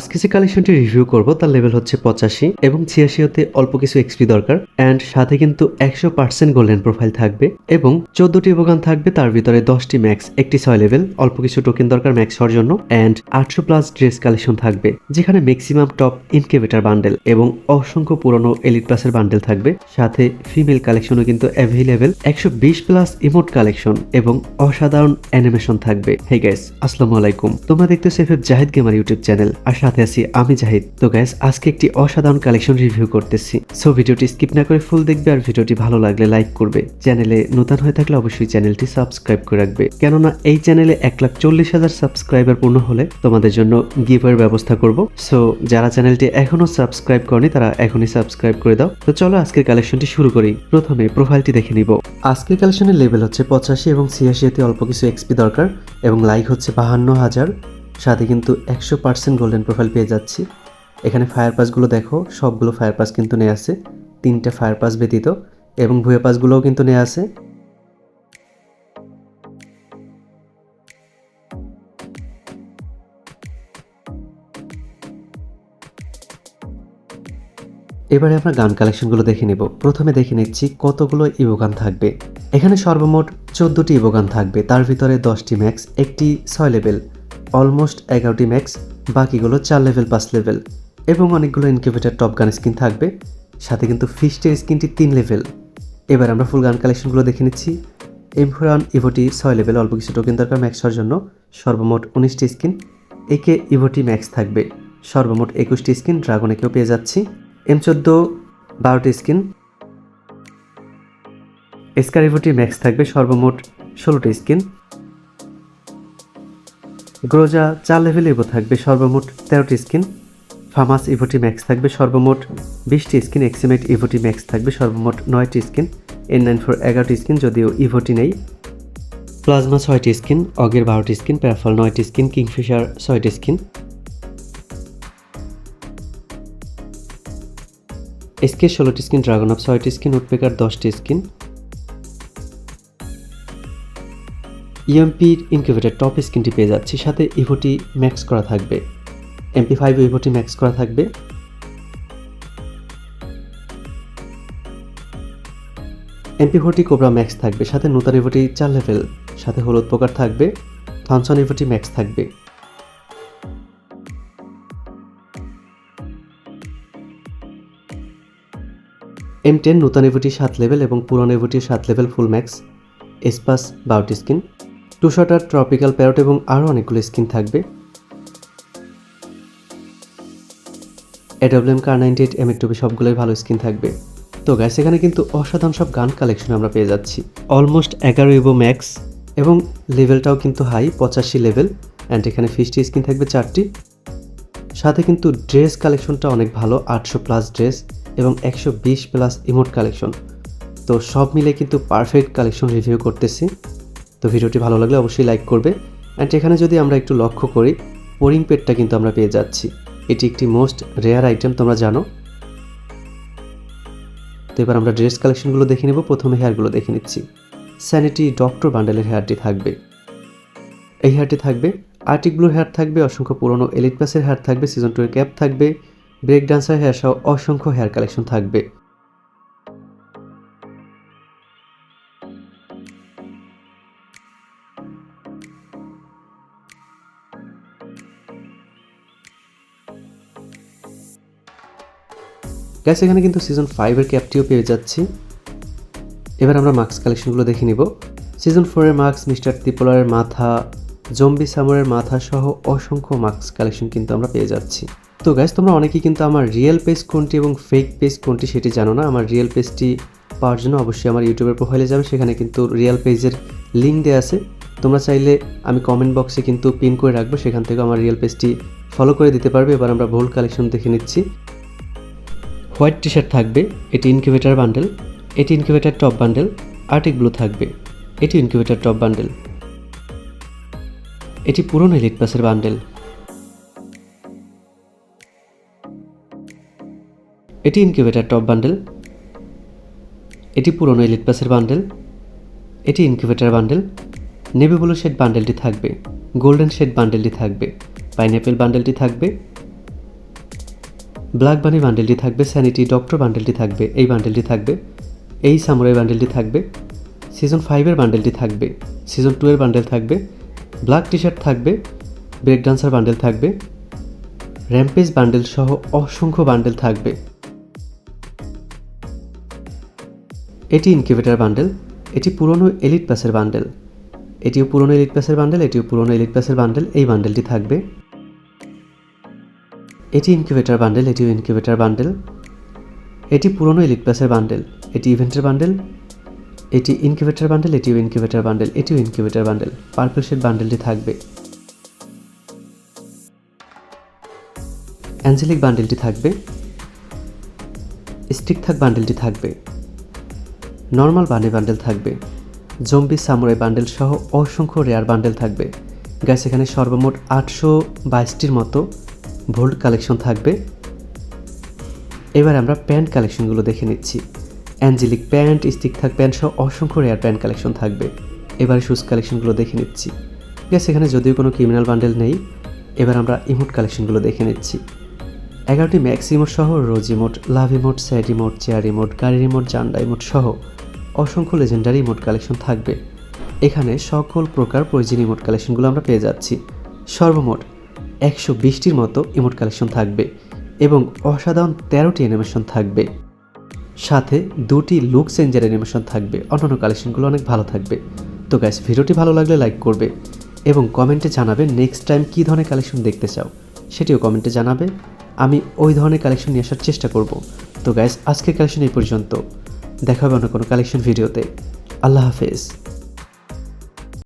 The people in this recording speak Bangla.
আজকে যে কালেকশনটি রিভিউ করব, তার লেভেল হচ্ছে পঁচাশি এবং ছিয়াশি হতে অল্প কিছু এক্সপি দরকার অ্যান্ড সাথে কিন্তু একশো পার্সেন্ট গোল্ডেন প্রোফাইল থাকবে এবং চোদ্দটি ইভোগান থাকবে, তার ভিতরে দশটি ম্যাক্স একটি ছয় লেভেল অল্প কিছু টোকেন দরকার ম্যাক্স হওয়ার জন্য অ্যান্ড আটশো প্লাস ড্রেস কালেকশন থাকবে, যেখানে ম্যাক্সিমাম টপ ইনকেভেটার বান্ডেল এবং অসংখ্য পুরনো এলিট প্লাসের বান্ডেল থাকবে। সাথে ফিমেল কালেকশনও কিন্তু অ্যাভেলেবেল একশো বিশ প্লাস ইমোট কালেকশন এবং অসাধারণ অ্যানিমেশন থাকবে। হে গাইস আসসালামু আলাইকুম। তোমরা দেখতেছো FF Zahid gamer YouTube channel আর সাথে আছি আমি জাহিদ। তো গাইস আজকে একটি অসাধারণ কালেকশন রিভিউ করতেছি। সো ভিডিওটি স্কিপ না করে ফুল দেখবে আর ভিডিওটি ভালো লাগলে লাইক করবে। চ্যানেলে নতুন হয়ে থাকলে অবশ্যই চ্যানেলটি সাবস্ক্রাইব করে রাখবে। কেননা এই চ্যানেলে এক লাখ চল্লিশ হাজার সাবস্ক্রাইবার পূর্ণ হলে তোমাদের জন্য গিভের ব্যবস্থা করব। সো যারা চ্যানেলটি এখনও সাবস্ক্রাইব করেনি, তারা এখনই সাবস্ক্রাইব করে দাও। তো চলো আজকের কালেকশনটি শুরু করি। প্রথমে প্রোফাইলটি দেখে নিব। আজকের কালেকশনের লেভেল হচ্ছে পঁচাশি এবং ছিয়াশিতে অল্প কিছু এক্সপি দরকার এবং লাইক হচ্ছে বাহান্ন হাজার। সাথে কিন্তু একশো পার্সেন্ট গোল্ডেন প্রোফাইল পেয়ে যাচ্ছি। এখানে ফায়ার পাসগুলো দেখো, সবগুলো ফায়ার পাস কিন্তু নেওয়া আছে। তিনটে ফায়ার পাস ব্যতীত এবং ভুয়ে পাসগুলোও কিন্তু নেওয়া আছে। এবারে আমরা গান কালেকশনগুলো দেখে নেব। প্রথমে দেখে নিচ্ছি কতগুলো ইভোগান থাকবে। এখানে সর্বমোট চোদ্দোটি ইভোগান থাকবে, তার ভিতরে দশটি ম্যাক্স একটি ছয় লেভেল অলমোস্ট এগারোটি ম্যাক্স, বাকিগুলো চার লেভেল পাঁচ লেভেল, এবং অনেকগুলো ইনকিউবেটার টপ গান স্কিন থাকবে, সাথে কিন্তু ফিস্টের স্কিনটি তিন লেভেল। এবার আমরা ফুল গান কালেকশনগুলো দেখে নিচ্ছি। এমফোরান ইভোটি ছয় লেভেল, অল্প কিছু টোকেন দরকার ম্যাক্স হওয়ার জন্য, সর্বমোট উনিশটি স্কিন একে ইভোটি ম্যাক্স থাকবে, সর্বমোট একুশটি স্কিন ড্রাগন একেও পেয়ে যাচ্ছি। এম চোদ্দ, বারোটি স্কিন এসকারিভোটি ম্যাক্স থাকবে, সর্বমোট ষোলোটি স্কিন গ্রোজা চার লেভেল ইভো থাকবে, সর্বমোট তেরোটি স্কিন ফামাস ইভোটি ম্যাক্স থাকবে, সর্বমোট বিশটি স্কিন এক্সিমেট ইভোটি ম্যাক্স থাকবে, সর্বমোট নয়টি স্কিন এন নাইন ফোর এগারোটি স্কিন যদিও ইভোটি নেই। প্লাজমা ছয়টি স্কিন অগের বারোটি স্কিন প্যারাফল নয়টি স্কিন কিংফিশার ছয়টি স্কিন এসকে ষোলোটি স্কিন ড্রাগন অফ ছয়টি স্কিন উডপেকার দশটি স্কিন ইএমপির ইনকিউবেটার টপ স্কিনটি পেয়ে যাচ্ছি, সাথে ইভোটি ম্যাক্স করা থাকবে। এমপি ফাইভ ইভোটি ম্যাক্স করা থাকবে। এমপি ফোরটি কোবরা ম্যাক্স থাকবে, সাথে নূতন ইভোটি চার লেভেল সাথে হলুদ পোকার থাকবে থনসন ইভোটি ম্যাক্স থাকবে। এম টেন নূতন এভোটি সাত লেভেল এবং পুরনো এভোটি সাত লেভেল ফুল ম্যাক্স এসপাস বাউটি স্কিন টু শটার, ট্রপিক্যাল, প্যারট এবং আরও অনেকগুলো স্কিন থাকবে। AWM Kar ninety eight M টুবি সবগুলোই ভালো স্কিন থাকবে। তো গ্যাস এখানে কিন্তু অসাধারণ সব গান কালেকশন আমরা পেয়ে যাচ্ছি। অলমোস্ট এগারো ইভো ম্যাক্স এবং লেভেলটাও কিন্তু হাই পঁচাশি লেভেল অ্যান্ড এখানে ফিস্টি স্কিন থাকবে চারটি। সাথে কিন্তু ড্রেস কালেকশনটা অনেক ভালো, আটশো প্লাস ড্রেস এবং একশো বিশ প্লাস ইমোট কালেকশন তো সব মিলে কিন্তু পারফেক্ট কালেকশন রিভিউ করতেছি। তো ভিডিওটি ভালো লাগলে অবশ্যই লাইক করবে। অ্যান্ড এখানে যদি আমরা একটু লক্ষ্য করি পোরিং পেটটা কিন্তু আমরা পেয়ে যাচ্ছি। এটি একটি মোস্ট রেয়ার আইটেম তোমরা জানো। তো এবার আমরা ড্রেস কালেকশনগুলো দেখে নেব। প্রথমে হেয়ারগুলো দেখে নিচ্ছি। স্যানিটি ডক্টর বান্ডেলের হেয়ারটি থাকবে। এই হেয়ারটি থাকবে। আর্টিক ব্লুর হেয়ার থাকবে, অসংখ্য পুরনো এলিট পাসের হেয়ার থাকবে সিজন টু এর ক্যাপ থাকবে। ব্রেক ডান্সার হেয়ার সহ অসংখ্য হেয়ার কালেকশন থাকবে। গ্যাস এখানে কিন্তু সিজন ফাইভের ক্যাপটিও পেয়ে যাচ্ছি। এবার আমরা মার্কস কালেকশনগুলো দেখে নিব। সিজন ফোরের মার্কস মিস্টার ত্রিপোলারের মাথা জম্বি সামরের মাথা সহ অসংখ্য মার্কস কালেকশন কিন্তু আমরা পেয়ে যাচ্ছি। তো গ্যাস তোমরা অনেকেই কিন্তু আমার রিয়েল পেজ কোনটি এবং ফেক পেজ কোনটি সেটি জানো না। আমার রিয়েল পেজটি পাওয়ার জন্য অবশ্যই আমার ইউটিউবের প্রোফাইলে যাবে। সেখানে কিন্তু রিয়েল পেজের লিঙ্ক দেওয়া আছে। তোমরা চাইলে আমি কমেন্ট বক্সে কিন্তু পিন করে রাখব। সেখান থেকে আমার রিয়েল পেজটি ফলো করে দিতে পারবে। এবার আমরা ভোল কালেকশন দেখে নিচ্ছি। হোয়াইট টি শার্ট থাকবে, এটি ইনকিউবেটার বান্ডেল, এটি incubator top bundle, arctic blue থাকবে, এটি ইনকিউবেটার টপ বান্ডেল। এটি পুরনো এলিট পাসের বান্ডেল। এটি ইনকিউবেটার টপ বান্ডেল। এটি পুরনো এলিট পাসের বান্ডেল। এটি incubator bundle. Navy blue shade বান্ডেলটি থাকবে। গোল্ডেন শেড বান্ডেলটি থাকবে। পাইনঅ্যাপেল বান্ডেলটি থাকবে। ব্ল্যাক বানি বান্ডেলটি থাকবে, স্যানিটি ডক্টর বান্ডেলটি থাকবে, এই বান্ডেলটি থাকবে, এই সামুরাই বান্ডেলটি থাকবে, সিজন ফাইভের বান্ডেলটি থাকবে, সিজন টু এর বান্ডেল থাকবে, ব্ল্যাক টি শার্ট থাকবে, ব্রেক ডান্সার বান্ডেল থাকবে, র্যাম্পেজ বান্ডেল সহ অসংখ্য বান্ডেল থাকবে। এটি ইনকিউবেটার বান্ডেল, এটি পুরনো এলিট প্যাসের বান্ডেল, এটিও পুরনো এলিট প্যাসের বান্ডেল, এটিও পুরনো এলিট প্যাসের বান্ডেল, এই বান্ডেলটি থাকবে। এটি ইনকিউবেটার বান্ডেল এটিও ইনকিউবেটার বান্ডেল এটি পুরনো এলিট প্যাসের বান্ডেল এটি ইভেন্টের বান্ডেল এটি ইনকিউবেটার বান্ডেল এটিও ইনকিউবেটার বান্ডেল এটিও ইনকিউবেটার বান্ডেল পার্পল শেড বান্ডেলটি থাকবে। অ্যাঞ্জেলিক বান্ডেলটি থাকবে। স্টিক থাক বান্ডেলটি থাকবে। নর্মাল বানি বান্ডেল থাকবে। জম্বি সামুরাই বান্ডেল সহ অসংখ্য রেয়ার বান্ডেল থাকবে। গ্যাস এখানে সর্বমোট আটশো বাইশটির মতো ভোল্ট কালেকশন থাকবে। এবার আমরা প্যান্ট কালেকশনগুলো দেখে নিচ্ছি। অ্যাঞ্জেলিক প্যান্ট, স্টিক থাক প্যান্ট সহ অসংখ্য রেয়ার প্যান্ট কালেকশন থাকবে। এবারে শুজ কালেকশনগুলো দেখে নিচ্ছি। গ্যাস এখানে যদিও কোনো ক্রিমিনাল বান্ডেল নেই। এবার আমরা ইমোট কালেকশনগুলো দেখে নিচ্ছি। এগারোটি ম্যাক্স ইমোট সহ rose emote love emote sad emote chair emote গাড়ি ইমোট জান্ডা ইমোট সহ অসংখ্য লেজেন্ডারি ইমোট কালেকশন থাকবে। এখানে সকল প্রকার প্রয়োজনীয় ইমোট কালেকশনগুলো আমরা পেয়ে যাচ্ছি। সর্বমোট একশো বিশটির মতো ইমোট কালেকশন থাকবে এবং অসাধারণ তেরোটি অ্যানিমেশন থাকবে। সাথে দুটি লুক চেঞ্জার অ্যানিমেশন থাকবে। অন্যান্য কালেকশনগুলো অনেক ভালো থাকবে। তো গ্যাস ভিডিওটি ভালো লাগলে লাইক করবে এবং কমেন্টে জানাবে নেক্সট টাইম কী ধরনের কালেকশন দেখতে চাও। সেটিও কমেন্টে জানাবে। আমি ওই ধরনের কালেকশন নিয়ে আসার চেষ্টা করব। তো গ্যাস আজকের কালেকশন এই পর্যন্ত। দেখা হবে অন্য কোনো কালেকশন ভিডিওতে। আল্লাহ হাফেজ।